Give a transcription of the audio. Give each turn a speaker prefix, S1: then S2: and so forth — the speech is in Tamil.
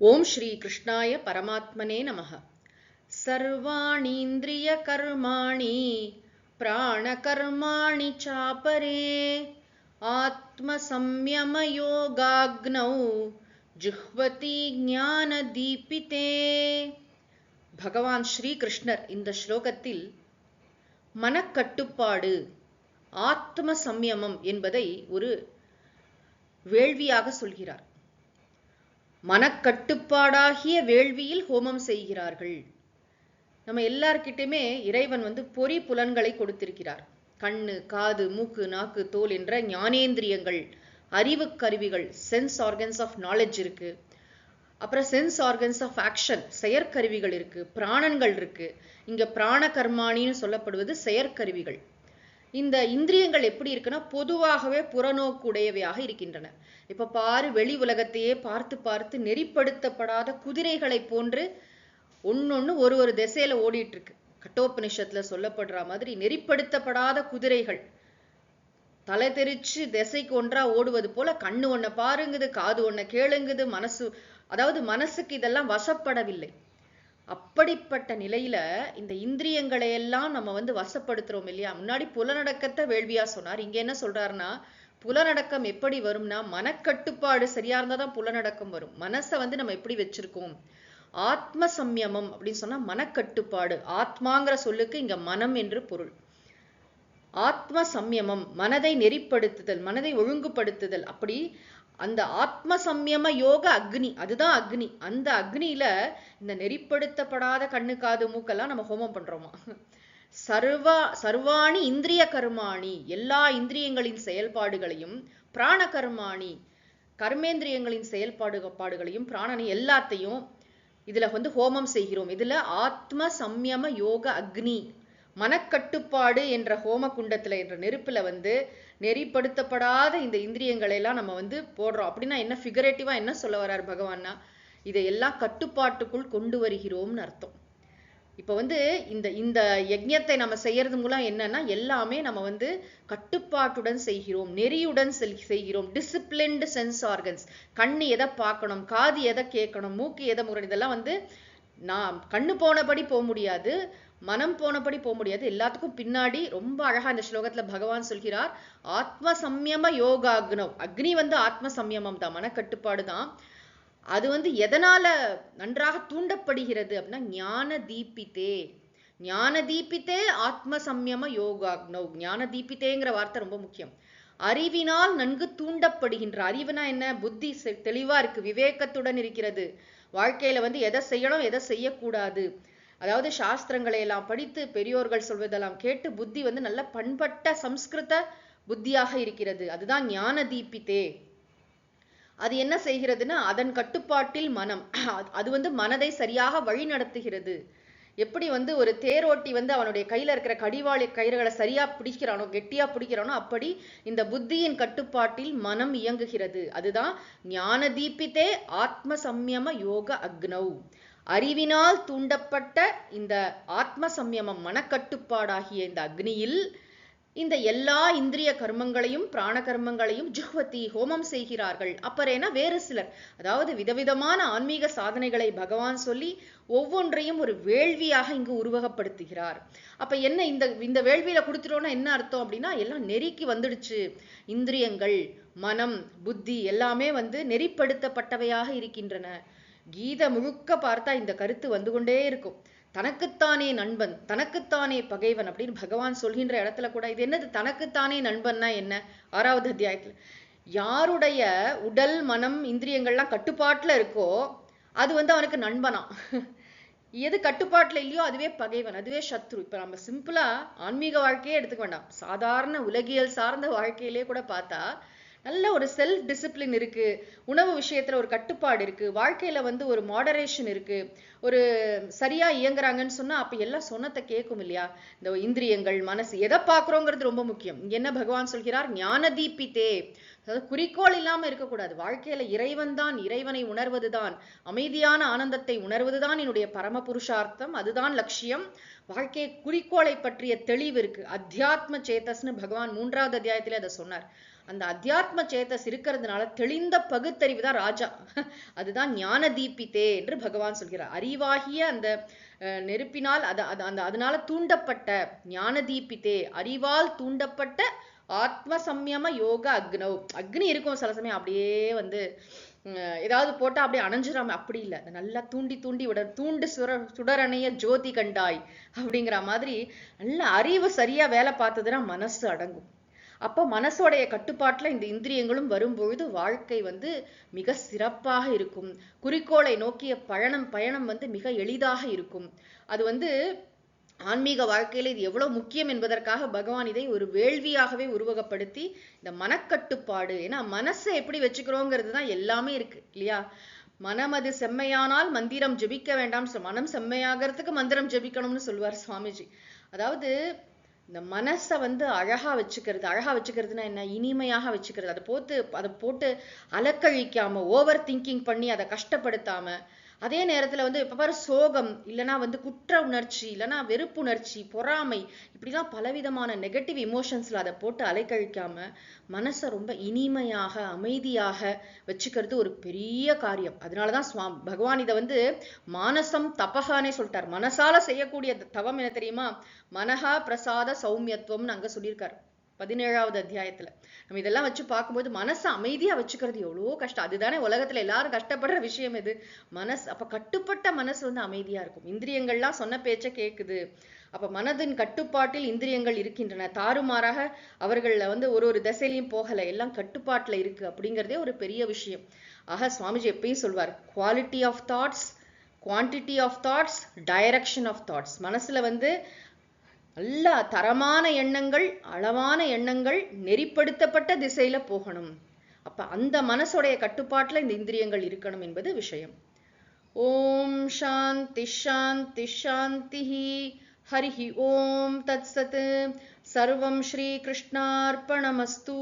S1: ஓம் ஸ்ரீ கிருஷ்ணாய பரமாத்மனே நமः सर्वाणीन्द्रियकर्माणि प्राणकर्माणि चापरे आत्मसंयमयोगाग्नौ ஜுஹ்வதி ஞான தீபிதே பகவான் ஸ்ரீகிருஷ்ணர் இந்த ஸ்லோகத்தில் மனக்கட்டுப்பாடு ஆத்ம சம்யமம் என்பதை ஒரு வேள்வியாக சொல்கிறார் மனக்கட்டுப்பாடாகிய வேள்வியில் ஹோமம் செய்கிறார்கள். நம்ம எல்லார்கிட்டயுமே இறைவன் வந்து பொறி புலன்களை கொடுத்திருக்கிறார். கண்ணு காது மூக்கு நாக்கு தோல் என்ற ஞானேந்திரியங்கள் அறிவு கருவிகள் சென்ஸ் ஆர்கன்ஸ் ஆஃப் நாலேஜ் இருக்கு. அப்புறம் சென்ஸ் ஆர்கன்ஸ் ஆஃப் ஆக்ஷன் செயற்கருவிகள் இருக்கு பிராணன்கள் இருக்கு. இங்க பிராண கர்மாணின்னு சொல்லப்படுவது செயற்கருவிகள். இந்த இந்திரியங்கள் எப்படி இருக்குன்னா பொதுவாகவே புறநோக்குடையவையாக இருக்கின்றன. இப்ப பாரு வெளி உலகத்தையே பார்த்து பார்த்து நெறிப்படுத்தப்படாத குதிரைகளை போன்று ஒன்னொன்னு ஒரு ஒரு திசையில ஓடிட்டு இருக்கு கட்டோபனிஷத்துல சொல்லப்படுற மாதிரி நெறிப்படுத்தப்படாத குதிரைகள். தலை தெரிச்சு திசைக்கு ஒன்றா ஓடுவது போல கண்ணு ஒன்ன பாருங்குது காது ஒன்ன கேளுங்குது மனசு அதாவது மனசுக்கு இதெல்லாம் வசப்படவில்லை. அப்படிப்பட்ட நிலையில இந்த இந்திரியங்களை எல்லாம் நம்ம வந்து வசப்படுத்துறோம் இல்லையா? முன்னாடி புலநடக்கத்தை வேள்வியா சொன்னார். இங்க என்ன சொல்றாருன்னா புலநடக்கம் எப்படி வரும்னா மனக்கட்டுப்பாடு சரியா இருந்தா தான் புலநடக்கம் வரும். மனசை வந்து நம்ம எப்படி வச்சிருக்கோம்? ஆத்ம சம்யமம் அப்படின்னு சொன்னா மனக்கட்டுப்பாடு. ஆத்மாங்கிற சொல்லுக்கு இங்க மனம் என்று பொருள். ஆத்ம சம்யமம் மனதை நெறிப்படுத்துதல் மனதை ஒழுங்குபடுத்துதல். அப்படி அந்த ஆத்ம சம்யம யோக அக்னி அதுதான் அக்னி. அந்த அக்னியில இந்த நெறிப்படுத்தப்படாத கண்ணு காது மூக்கெல்லாம் நம்ம ஹோமம் பண்றோமா? சர்வா சர்வாணி இந்திரிய கர்மாணி. எல்லா இந்திரியங்களின் செயல்பாடுகளையும் பிராண கர்மாணி கர்மேந்திரியங்களின் செயல்பாடு பாடுகளையும் பிராணனை எல்லாத்தையும் இதுல வந்து ஹோமம் செய்கிறோம். இதுல ஆத்ம சம்யம யோக அக்னி. மனக்கட்டுப்பாடு என்ற ஹோம குண்டத்தில் என்ற நெருப்பில் வந்து நெறிப்படுத்தப்படாத இந்த இந்திரியங்களை எல்லாம் நம்ம வந்து போடுறோம். அப்படின்னா என்ன ஃபிகரேட்டிவாக என்ன சொல்ல வர்றார் பகவான்னா இதையெல்லாம் கட்டுப்பாட்டுக்குள் கொண்டு வருகிறோம்னு அர்த்தம். இப்போ வந்து இந்த இந்த யஜ்யத்தை நம்ம செய்யறது மூலம் என்னன்னா எல்லாமே நம்ம வந்து கட்டுப்பாட்டுடன் செய்கிறோம் நெறியுடன் செய்கிறோம். டிசிப்ளின்டு சென்ஸ் ஆர்கன்ஸ் கண்ணு எதை பார்க்கணும் காது எதை கேட்கணும் மூக்கு எதை முறை இதெல்லாம் வந்து நான் கண்ணு போனபடி போக முடியாது. மனம் போனபடி போக முடியாது. எல்லாத்துக்கும் பின்னாடி ரொம்ப அழகா இந்த ஸ்லோகத்துல பகவான் சொல்கிறார் ஆத்ம சம்யம யோகாக்னவ். அக்னி வந்து ஆத்ம சம்யமம் தான் மனக்கட்டுப்பாடு தான். அது வந்து எதனால நன்றாக தூண்டப்படுகிறது அப்படின்னா ஞான தீபித்தே. ஞான தீபித்தே ஆத்ம சம்யம யோகாக்னவ். ஞான தீபித்தேங்கிற வார்த்தை ரொம்ப முக்கியம். அறிவினால் நன்கு தூண்டப்படுகின்ற அறிவுனா என்ன? புத்தி தெளிவா இருக்கு விவேகத்துடன் இருக்கிறது. வாழ்க்கையில வந்து எதை செய்யணும் எதை செய்யக்கூடாது. அதாவது சாஸ்திரங்களை எல்லாம் படித்து பெரியோர்கள் சொல்வதெல்லாம் கேட்டு புத்தி வந்து நல்ல பண்பட்ட சம்ஸ்கிருத புத்தியாக இருக்கிறது. அதுதான் ஞான தீபித்தே அது என்ன செய்கிறதுன்னா அதன் கட்டுப்பாட்டில் மனம். அது வந்து மனதை சரியாக வழி நடத்துகிறது. எப்படி வந்து ஒரு தேரோட்டி வந்து அவனுடைய கையில இருக்கிற கடிவாளி கயிறுகளை சரியா பிடிக்கிறானோ கெட்டியா பிடிக்கிறானோ அப்படி இந்த புத்தியின் கட்டுப்பாட்டில் மனம் இயங்குகிறது. அதுதான் ஞான தீபித்தே ஆத்ம சம்யம யோக அக்னவ் அறிவினால் தூண்டப்பட்ட இந்த ஆத்ம சம்யமம் மனக்கட்டுப்பாடாகிய இந்த அக்னியில் இந்த எல்லா இந்திரிய கர்மங்களையும் பிராண கர்மங்களையும் ஜுஹ்வதி ஹோமம் செய்கிறார்கள். அப்பறேனா வேறு சிலர் அதாவது விதவிதமான ஆன்மீக சாதனைகளை பகவான் சொல்லி ஒவ்வொன்றையும் ஒரு வேள்வியாக இங்கு உருவகப்படுத்துகிறார். அப்ப என்ன இந்த இந்த வேள்வியில கொடுத்துட்டோம்னா என்ன அர்த்தம் அப்படின்னா எல்லாம் நெறிக்கு வந்துடுச்சு. இந்திரியங்கள் மனம் புத்தி எல்லாமே வந்து நெறிப்படுத்தப்பட்டவையாக இருக்கின்றன. கீதை முழுக்க பார்த்தா இந்த கருத்து வந்து கொண்டே இருக்கும். தனக்குத்தானே நண்பன் தனக்குத்தானே பகைவன் அப்படின்னு பகவான் சொல்கின்ற இடத்துல கூட இது என்னது? தனக்குத்தானே நண்பன்னா என்ன? ஆறாவது அத்தியாயத்துல. யாருடைய உடல் மனம் இந்திரியங்கள்லாம் கட்டுப்பாட்டுல இருக்கோ அது வந்து அவனுக்கு நண்பனா? எது கட்டுப்பாட்டுல இல்லையோ அதுவே பகைவன் அதுவே சத்ரு. இப்ப நம்ம சிம்பிளா ஆன்மீக வாழ்க்கையே எடுத்துக்க வேண்டாம். சாதாரண உலகியல் சார்ந்த வாழ்க்கையிலே கூட பார்த்தா நல்ல ஒரு செல்ஃப் டிசிப்ளின் இருக்கு. உணவு விஷயத்துல ஒரு கட்டுப்பாடு இருக்கு. வாழ்க்கையில வந்து ஒரு மாடரேஷன் இருக்கு. ஒரு சரியா இயங்குறாங்கன்னு சொன்னா அப்ப எல்லாம் சொன்னத்தை கேட்கும் இல்லையா? இந்த இந்திரியங்கள் மனசு எதை பாக்குறோங்கிறது ரொம்ப முக்கியம். என்ன பகவான் சொல்கிறார்? ஞானதீபித்தே அதாவது குறிக்கோள் இல்லாம இருக்கக்கூடாது. வாழ்க்கையில இறைவன் தான் இறைவனை உணர்வதுதான். அமைதியான ஆனந்தத்தை உணர்வதுதான் என்னுடைய பரம புருஷார்த்தம் அதுதான் லட்சியம். வாழ்க்கை குறிக்கோளை பற்றிய தெளிவு இருக்கு. அத்தியாத்ம சேத்தஸ்னு பகவான் மூன்றாவது அத்தியாயத்திலே அதை சொன்னார். அந்த அத்தியாத்ம சேத்தஸ் இருக்கிறதுனால தெளிந்த பகுத்தறிவு தான் ராஜா. அதுதான் ஞான தீபித்தே என்று பகவான் சொல்கிறார். அறிவாகிய அந்த அஹ், நெருப்பினால் அது அது- அந்த அதனால தூண்டப்பட்ட ஞான தீபித்தே அறிவால் தூண்டப்பட்ட ஆத்ம சம்யம யோக அக்னவ் அக்னி இருக்கும் சில சமயம் அப்படியே வந்து ஏதாவது போட்டா அப்படியே அணைஞ்சிடாம அப்படி இல்லை. நல்லா தூண்டி தூண்டி விட தூண்டு சுர சுடரணைய ஜோதி கண்டாய் அப்படிங்கிற மாதிரி நல்ல அறிவு சரியா வேலை பார்த்ததுன்னா மனசு அடங்கும். அப்போ மனசோடைய கட்டுப்பாட்டில் இந்த இந்திரியங்களும் வரும்பொழுது வாழ்க்கை வந்து மிக சிறப்பாக இருக்கும். குறிக்கோளை நோக்கிய பயணம் பயணம் வந்து மிக எளிதாக இருக்கும். அது வந்து ஆன்மீக வாழ்க்கையில் இது எவ்வளோ முக்கியம் என்பதற்காக பகவான் இதை ஒரு வேள்வியாகவே உருவகப்படுத்தி இந்த மனக்கட்டுப்பாடு ஏன்னா மனசை எப்படி வச்சுக்கிறோங்கிறது தான் எல்லாமே இருக்கு இல்லையா? மனம் அது செம்மையானால் மந்திரம் ஜெபிக்க வேண்டாம் மனம் செம்மையாகிறதுக்கு மந்திரம் ஜெபிக்கணும்னு சொல்லுவார் சுவாமிஜி. அதாவது இந்த மனசை வந்து அழகா வச்சுக்கிறது அழகா வச்சுக்கிறதுனா என்ன? இனிமையாக வச்சுக்கிறது. அதை போட்டு அதை போட்டு அலக்கழிக்காம ஓவர் திங்கிங் பண்ணி அதை கஷ்டப்படுத்தாம அதே நேரத்தில் வந்து இப்போ பாரு சோகம் இல்லைன்னா வந்து குற்ற உணர்ச்சி இல்லைன்னா வெறுப்புணர்ச்சி பொறாமை இப்படிலாம் பலவிதமான நெகட்டிவ் இமோஷன்ஸில் அதை போட்டு அலைக்கழிக்காம மனசை ரொம்ப இனிமையாக அமைதியாக வச்சுக்கிறது ஒரு பெரிய காரியம். அதனாலதான் சுவா பகவான் இதை வந்து மானசம் தபகானே சொல்லிட்டார். மனசால செய்யக்கூடிய தவம் என்ன தெரியுமா? மனஹா பிரசாத சௌமியத்துவம்னு அங்கே சொல்லியிருக்காரு. பதினேழாவது அத்தியாயத்துல. நம்ம இதெல்லாம் வச்சு பார்க்கும்போது மனசை அமைதியா வச்சுக்கிறது எவ்வளவோ கஷ்டம். அதுதானே உலகத்துல எல்லாரும் கஷ்டப்படுற விஷயம் இது மனசு அப்ப கட்டுப்பட்ட மனசு வந்து அமைதியா இருக்கும். இந்திரியங்கள்லாம் சொன்ன பேச்ச கேக்குது. அப்ப மனதின் கட்டுப்பாட்டில் இந்திரியங்கள் இருக்கின்றன. தாறுமாறாக அவர்கள வந்து ஒரு ஒரு திசையிலையும் போகல. எல்லாம் கட்டுப்பாட்டுல இருக்கு அப்படிங்கிறதே ஒரு பெரிய விஷயம். ஆக சுவாமிஜி எப்பயும் சொல்வார் quality of thoughts quantity of thoughts direction of thoughts மனசுல வந்து நல்ல தரமான எண்ணங்கள் அளவான எண்ணங்கள் நெறிப்படுத்தப்பட்ட திசையில போகணும். அப்ப அந்த மனசோடைய கட்டுப்பாட்டுல இந்த இந்திரியங்கள் இருக்கணும் என்பது விஷயம். ஓம் சாந்தி ஷாந்தி ஷாந்தி ஹரிஹி ஓம் தத் சத் சர்வம் ஸ்ரீ கிருஷ்ணார்ப்பணமஸ்து